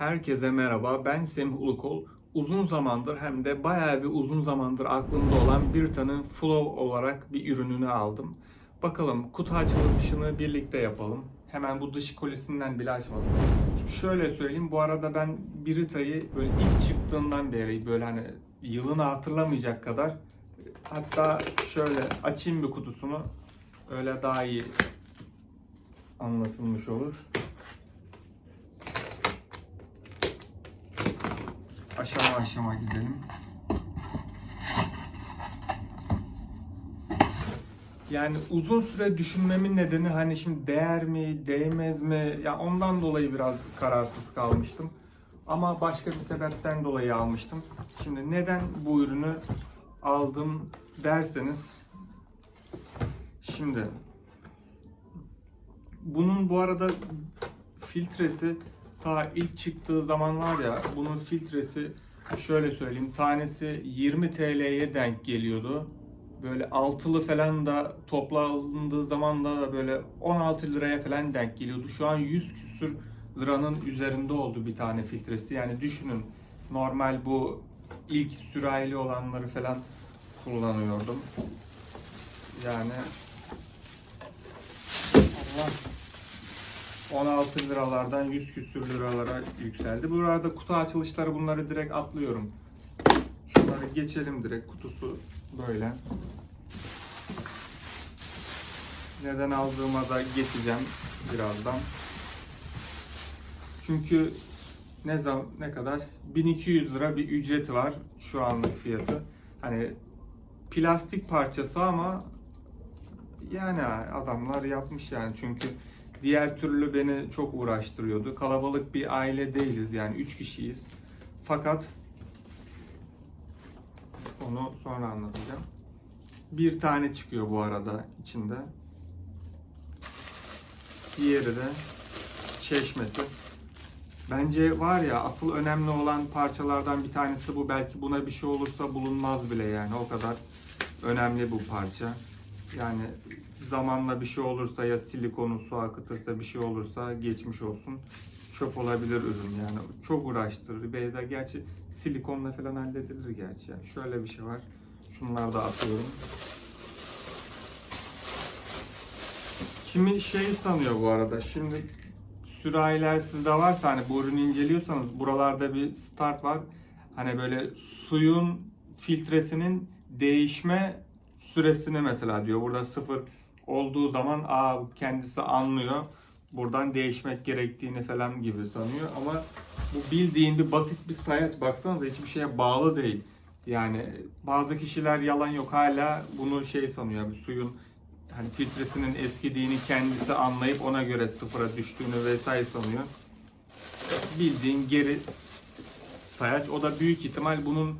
Herkese merhaba. Ben Semih Ulukol. Uzun zamandır hem de bayağı bir uzun zamandır aklımda olan bir tane Flow olarak bir ürününü aldım. Bakalım kutu açılışını birlikte yapalım. Hemen bu dış kolisinden bile açmadım. Şöyle söyleyeyim bu arada ben Brita'yı böyle ilk çıktığından beri böyle hani yılını hatırlamayacak kadar hatta şöyle açayım bir kutusunu öyle daha iyi anlatılmış olur. Aşama aşama gidelim. Yani uzun süre düşünmemin nedeni hani şimdi değer mi, değmez mi? Ya ondan dolayı biraz kararsız kalmıştım. Ama başka bir sebepten dolayı almıştım. Şimdi neden bu ürünü aldım derseniz şimdi bunun bu arada filtresi ta ilk çıktığı zaman var ya bunun filtresi şöyle söyleyeyim tanesi 20 TL'ye denk geliyordu. Böyle altılı falan da toplandığı zaman da böyle 16 liraya falan denk geliyordu. Şu an 100 küsür liranın üzerinde oldu bir tane filtresi. Yani düşünün normal bu ilk sürahili olanları falan kullanıyordum. Yani 16 liralardan 100 küsür liralara yükseldi. Burada kutu açılışları bunları direkt atlıyorum. Şunları geçelim direkt kutusu böyle. Neden aldığıma da geçeceğim birazdan. Çünkü ne zaman ne kadar 1200 lira bir ücreti var şu anlık fiyatı. Hani plastik parçası ama yani adamlar yapmış yani çünkü Diğer türlü beni çok uğraştırıyordu. Kalabalık bir aile değiliz yani 3 kişiyiz. Fakat onu sonra anlatacağım. Bir tane çıkıyor bu arada içinde. Diğeri de çeşmesi. Bence var ya asıl önemli olan parçalardan bir tanesi bu. Belki buna bir şey olursa bulunmaz bile yani o kadar önemli bu parça. Yani zamanla bir şey olursa ya silikonu su akıtırsa bir şey olursa geçmiş olsun. Çöp olabilir ürün yani. Çok uğraştırır. Ve gerçi silikonla falan halledilir gerçi. Şöyle bir şey var. Şunları da atıyorum. Kimi şey sanıyor bu arada. Şimdi sürahiler sizde varsa hani bu ürünü inceliyorsanız buralarda bir start var. Hani böyle suyun filtresinin değişme süresini mesela diyor. Burada sıfır olduğu zaman aa kendisi anlıyor. Buradan değişmek gerektiğini falan gibi sanıyor ama bu bildiğin bir basit bir sayaç baksanıza hiçbir şeye bağlı değil. Yani bazı kişiler yalan yok hala bunu şey sanıyor bir suyun hani filtresinin eskidiğini kendisi anlayıp ona göre sıfıra düştüğünü vesaire sanıyor. Bildiğin geri sayaç. O da büyük ihtimal bunun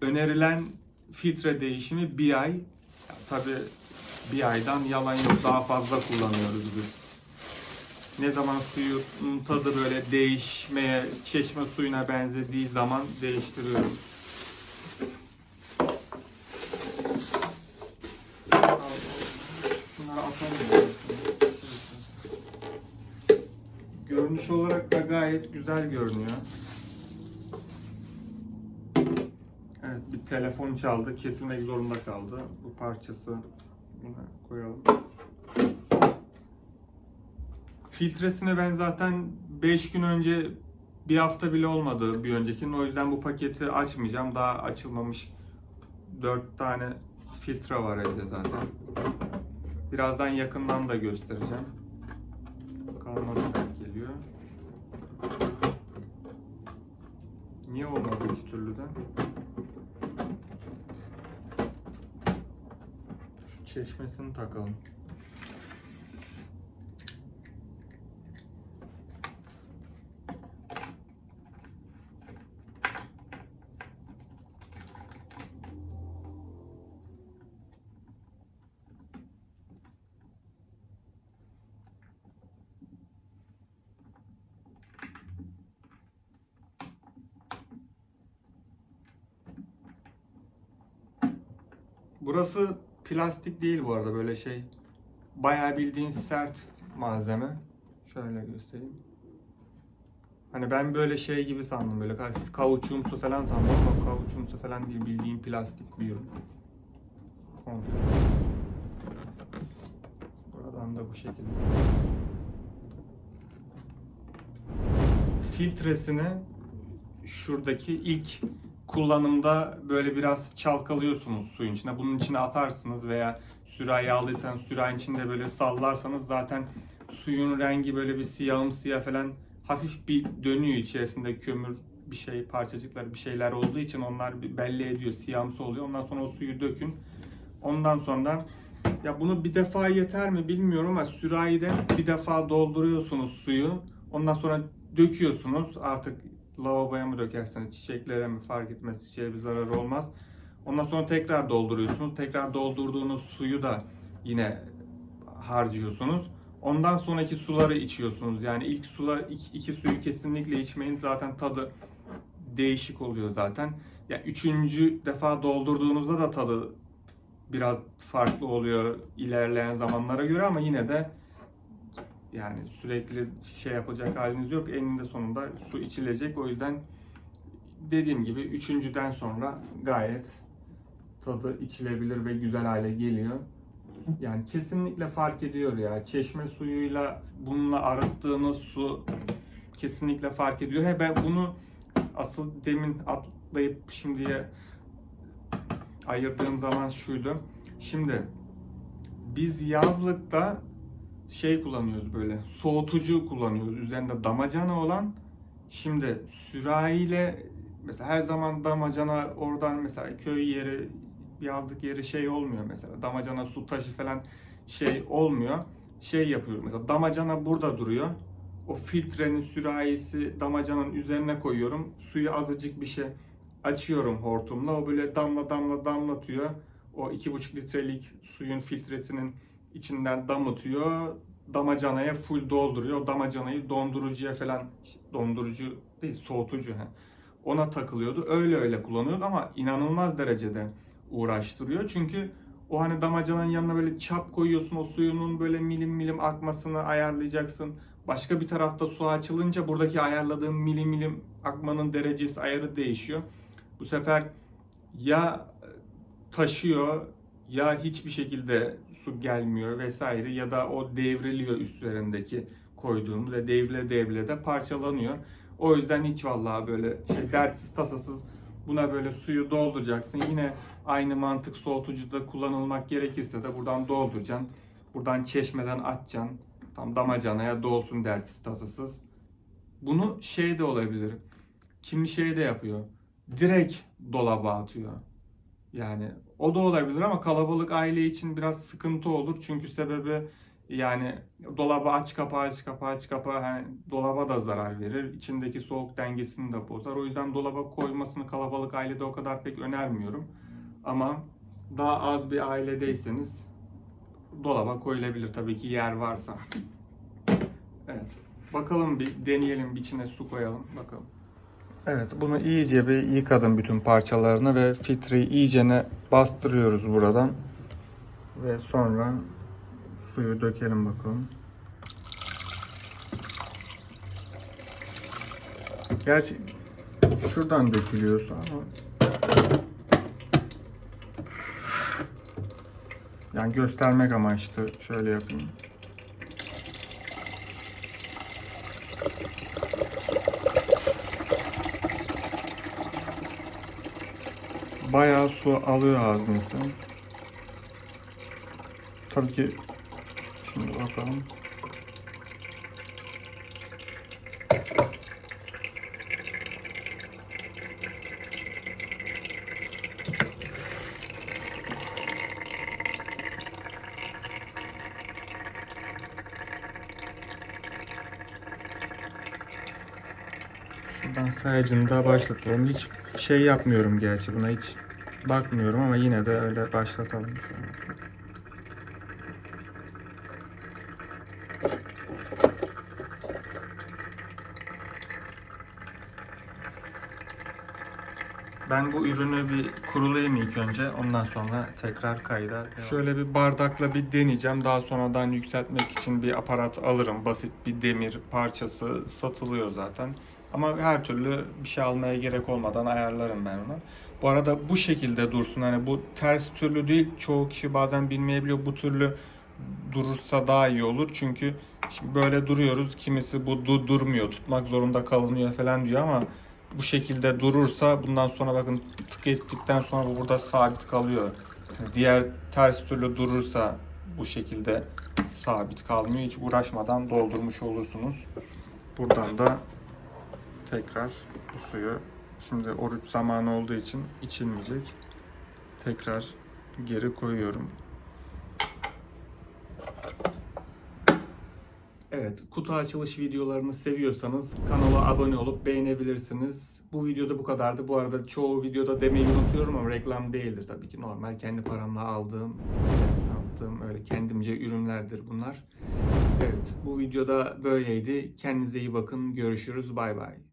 önerilen filtre değişimi bir ay. Tabi bir aydan yalan yok daha fazla kullanıyoruz biz. Ne zaman suyun tadı böyle değişmeye, çeşme suyuna benzediği zaman atalım. Görünüş olarak da gayet güzel görünüyor. Evet bir telefon çaldı. Kesilmek zorunda kaldı. Bu parçası buna koyalım. Filtresini ben zaten 5 gün önce bir hafta bile olmadı bir öncekinin. O yüzden bu paketi açmayacağım. Daha açılmamış 4 tane filtre var evde zaten. Birazdan yakından da göstereceğim. Bakalım geliyor. Niye olmadı iki türlü de? Çeşmesini takalım. Burası plastik değil bu arada böyle şey. Bayağı bildiğin sert malzeme. Şöyle göstereyim. Hani ben böyle şey gibi sandım böyle kauçumsu falan sandım ama kauçumsu falan değil bildiğin plastik bir ürün. Komple. Buradan da bu şekilde. Filtresini şuradaki ilk kullanımda böyle biraz çalkalıyorsunuz suyun içine. Bunun içine atarsınız veya sürahi aldıysanız sürahinin içinde böyle sallarsanız zaten suyun rengi böyle bir siyahımsıya falan hafif bir dönüyor içerisinde kömür bir şey parçacıklar bir şeyler olduğu için onlar belli ediyor siyahımsı oluyor. Ondan sonra o suyu dökün. Ondan sonra ya bunu bir defa yeter mi bilmiyorum ama sürahide bir defa dolduruyorsunuz suyu. Ondan sonra döküyorsunuz. Artık lavaboya mı dökerseniz çiçeklere mi fark etmez. Çiçeğe bir zararı olmaz. Ondan sonra tekrar dolduruyorsunuz. Tekrar doldurduğunuz suyu da yine harcıyorsunuz. Ondan sonraki suları içiyorsunuz. Yani ilk sular iki, iki suyu kesinlikle içmeyin. Zaten tadı değişik oluyor zaten. Ya üçüncü defa doldurduğunuzda da tadı biraz farklı oluyor ilerleyen zamanlara göre ama yine de yani sürekli şey yapacak haliniz yok. Eninde sonunda su içilecek. O yüzden dediğim gibi üçüncüden sonra gayet tadı içilebilir ve güzel hale geliyor. Yani kesinlikle fark ediyor ya. Çeşme suyuyla bununla arıttığınız su kesinlikle fark ediyor. He ben bunu asıl demin atlayıp şimdiye ayırdığım zaman şuydu. Şimdi biz yazlıkta şey kullanıyoruz böyle soğutucu kullanıyoruz. Üzerinde damacana olan şimdi sürahiyle mesela her zaman damacana oradan mesela köy yeri yazlık yeri şey olmuyor mesela. Damacana su taşı falan şey olmuyor. Şey yapıyorum mesela damacana burada duruyor. O filtrenin sürahisi damacanın üzerine koyuyorum. Suyu azıcık bir şey açıyorum hortumla. O böyle damla damla damlatıyor. O iki buçuk litrelik suyun filtresinin içinden damıtıyor. Damacanaya full dolduruyor. Damacanayı dondurucuya falan dondurucu değil soğutucu he. Ona takılıyordu. Öyle öyle kullanıyordu ama inanılmaz derecede uğraştırıyor. Çünkü o hani damacanın yanına böyle çap koyuyorsun. O suyunun böyle milim milim akmasını ayarlayacaksın. Başka bir tarafta su açılınca buradaki ayarladığın milim milim akmanın derecesi ayarı değişiyor. Bu sefer ya taşıyor ya hiçbir şekilde su gelmiyor vesaire ya da o devriliyor üstlerindeki koyduğumuz ve devrile devrile de parçalanıyor. O yüzden hiç vallahi böyle şey dertsiz tasasız buna böyle suyu dolduracaksın. Yine aynı mantık soğutucuda kullanılmak gerekirse de buradan dolduracaksın. Buradan çeşmeden açacaksın. Tam damacanaya dolsun dertsiz tasasız. Bunu şey de olabilir. Kimi şey de yapıyor. Direkt dolaba atıyor. Yani o da olabilir ama kalabalık aile için biraz sıkıntı olur. Çünkü sebebi yani dolabı aç kapa aç kapa aç kapa hani dolaba da zarar verir. İçindeki soğuk dengesini de bozar. O yüzden dolaba koymasını kalabalık ailede o kadar pek önermiyorum. Ama daha az bir ailedeyseniz dolaba koyulabilir tabii ki yer varsa. Evet. Bakalım bir deneyelim içine su koyalım bakalım. Evet bunu iyice bir yıkadım bütün parçalarını ve filtreyi iyicene bastırıyoruz buradan. Ve sonra suyu dökelim bakalım. Gerçi şuradan dökülüyor su ama yani göstermek amaçlı şöyle yapayım. Bayağı su alıyor ağzınızı. Tabii ki şimdi bakalım. Şuradan sayacını başlatalım. Hiç şey yapmıyorum gerçi buna hiç bakmıyorum ama yine de öyle başlatalım. Ben bu ürünü bir kurulayayım ilk önce. Ondan sonra tekrar kayda. Şöyle bir bardakla bir deneyeceğim. Daha sonradan yükseltmek için bir aparat alırım. Basit bir demir parçası satılıyor zaten. Ama her türlü bir şey almaya gerek olmadan ayarlarım ben onu. Bu arada bu şekilde dursun. Hani bu ters türlü değil. Çoğu kişi bazen bilmeyebiliyor. Bu türlü durursa daha iyi olur. Çünkü şimdi böyle duruyoruz. Kimisi bu du- durmuyor. Tutmak zorunda kalınıyor falan diyor ama bu şekilde durursa bundan sonra bakın tık ettikten sonra bu burada sabit kalıyor. Diğer ters türlü durursa bu şekilde sabit kalmıyor. Hiç uğraşmadan doldurmuş olursunuz. Buradan da tekrar bu suyu şimdi oruç zamanı olduğu için içilmeyecek. Tekrar geri koyuyorum. Evet, kutu açılış videolarını seviyorsanız kanala abone olup beğenebilirsiniz. Bu videoda bu kadardı. Bu arada çoğu videoda demeyi unutuyorum ama reklam değildir tabii ki. Normal kendi paramla aldığım, tanıttığım öyle kendimce ürünlerdir bunlar. Evet, bu videoda böyleydi. Kendinize iyi bakın. Görüşürüz. Bay bay.